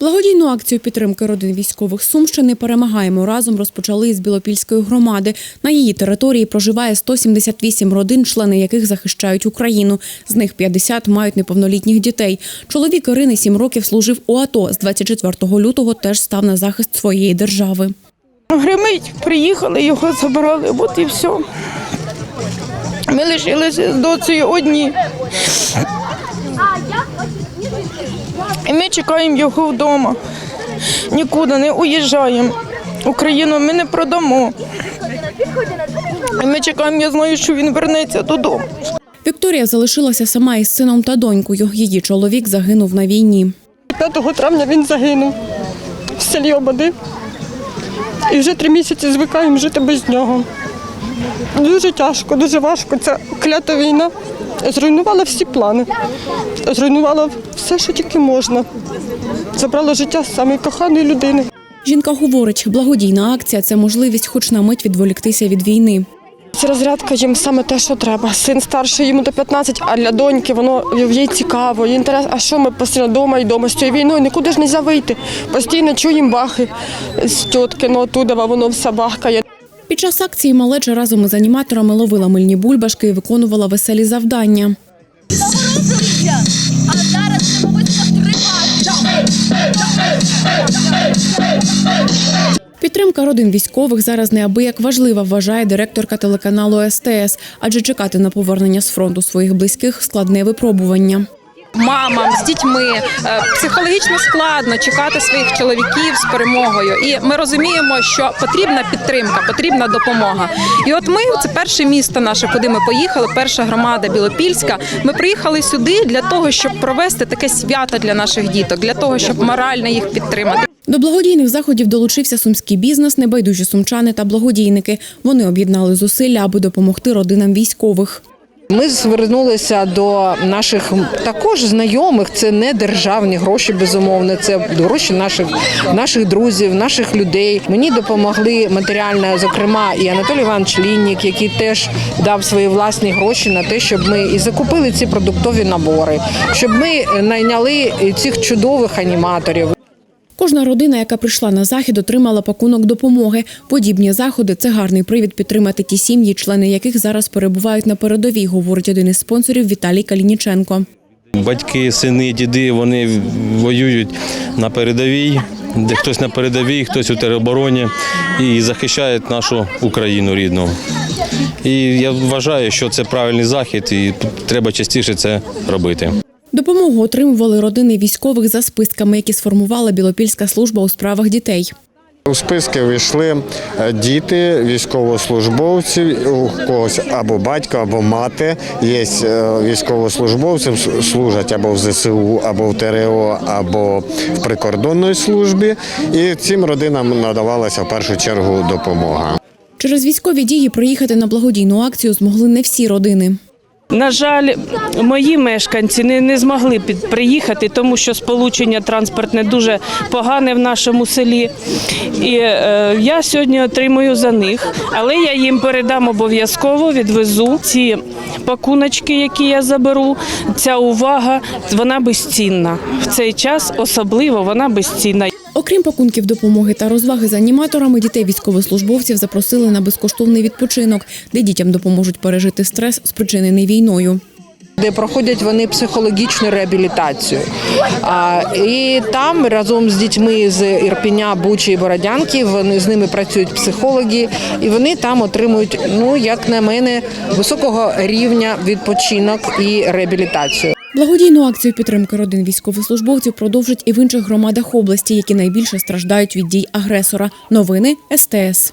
Благодійну акцію підтримки родин військових Сумщини перемагаємо разом розпочали з Білопільської громади. На її території проживає 178 родин, члени яких захищають Україну. З них 50 мають неповнолітніх дітей. Чоловік Ірини 7 років служив у АТО. З 24 лютого теж став на захист своєї держави. Гримить, приїхали, його забрали, от і все. Ми лишилися з доцею одні. І ми чекаємо його вдома. Нікуди не уїжджаємо. Україну ми не продамо. І ми чекаємо, я знаю, що він вернеться додому. Вікторія залишилася сама із сином та донькою. Її чоловік загинув на війні. 5 травня він загинув в селі Ободи. І вже три місяці звикаємо жити без нього. Дуже тяжко, дуже важко. Ця клята війна зруйнувала всі плани, зруйнувала все, що тільки можна. Забрала життя самої коханої людини. Жінка говорить, благодійна акція це можливість хоч на мить відволіктися від війни. Ця розрядка їм саме те, що треба. Син старший йому до 15, а для доньки воно їй цікаво, їй інтерес. А що ми постійно вдома і вдома з цією війною? Нікуди ж не можна вийти. Постійно чуємо бахи з тітки, ну оттуда воно все бахкає. Під час акції малеча разом із аніматорами ловила мильні бульбашки і виконувала веселі завдання. А зараз Підтримка родин військових зараз неабияк важлива, вважає директорка телеканалу СТС, адже чекати на повернення з фронту своїх близьких складне випробування. Мамам з дітьми е, психологічно складно чекати своїх чоловіків з перемогою. І ми розуміємо, що потрібна підтримка, потрібна допомога. І от ми це перше місто наше, куди ми поїхали. Перша громада Білопільська. Ми приїхали сюди для того, щоб провести таке свято для наших діток, для того, щоб морально їх підтримати. До благодійних заходів долучився сумський бізнес, небайдужі сумчани та благодійники. Вони об'єднали зусилля, аби допомогти родинам військових. Ми звернулися до наших також знайомих. Це не державні гроші, безумовно. Це гроші наших наших друзів, наших людей. Мені допомогли матеріально, зокрема, і Анатолій Іванович Ліннік, який теж дав свої власні гроші на те, щоб ми і закупили ці продуктові набори, щоб ми найняли цих чудових аніматорів. Кожна родина, яка прийшла на захід, отримала пакунок допомоги. Подібні заходи це гарний привід підтримати ті сім'ї, члени яких зараз перебувають на передовій, говорить один із спонсорів Віталій Калініченко. Батьки, сини, діди вони воюють на передовій, де хтось на передовій, хтось у теробороні і захищають нашу Україну рідну. І я вважаю, що це правильний захід, і треба частіше це робити. Допомогу отримували родини військових за списками, які сформувала Білопільська служба у справах дітей. У списки війшли е, діти, військовослужбовці, у когось або батько, або мати. Є е, військовослужбовці, с- служать або в ЗСУ, або в ТРО, або в прикордонній службі. І цим родинам надавалася в першу чергу допомога. Через військові дії приїхати на благодійну акцію змогли не всі родини. На жаль, мої мешканці не, не змогли під, приїхати, тому що сполучення транспортне дуже погане в нашому селі. І е, я сьогодні отримую за них, але я їм передам обов'язково, відвезу ці пакуночки, які я заберу. Ця увага вона безцінна. В цей час особливо вона безцінна. Окрім пакунків допомоги та розваги з аніматорами, дітей військовослужбовців запросили на безкоштовний відпочинок, де дітям допоможуть пережити стрес, спричинений війною. де проходять вони психологічну реабілітацію. А, і там разом з дітьми з Ірпеня, Бучі і Бородянки вони з ними працюють психологи, і вони там отримують, ну як на мене, високого рівня відпочинок і реабілітацію. Благодійну акцію підтримки родин військовослужбовців продовжать і в інших громадах області, які найбільше страждають від дій агресора. Новини СТС.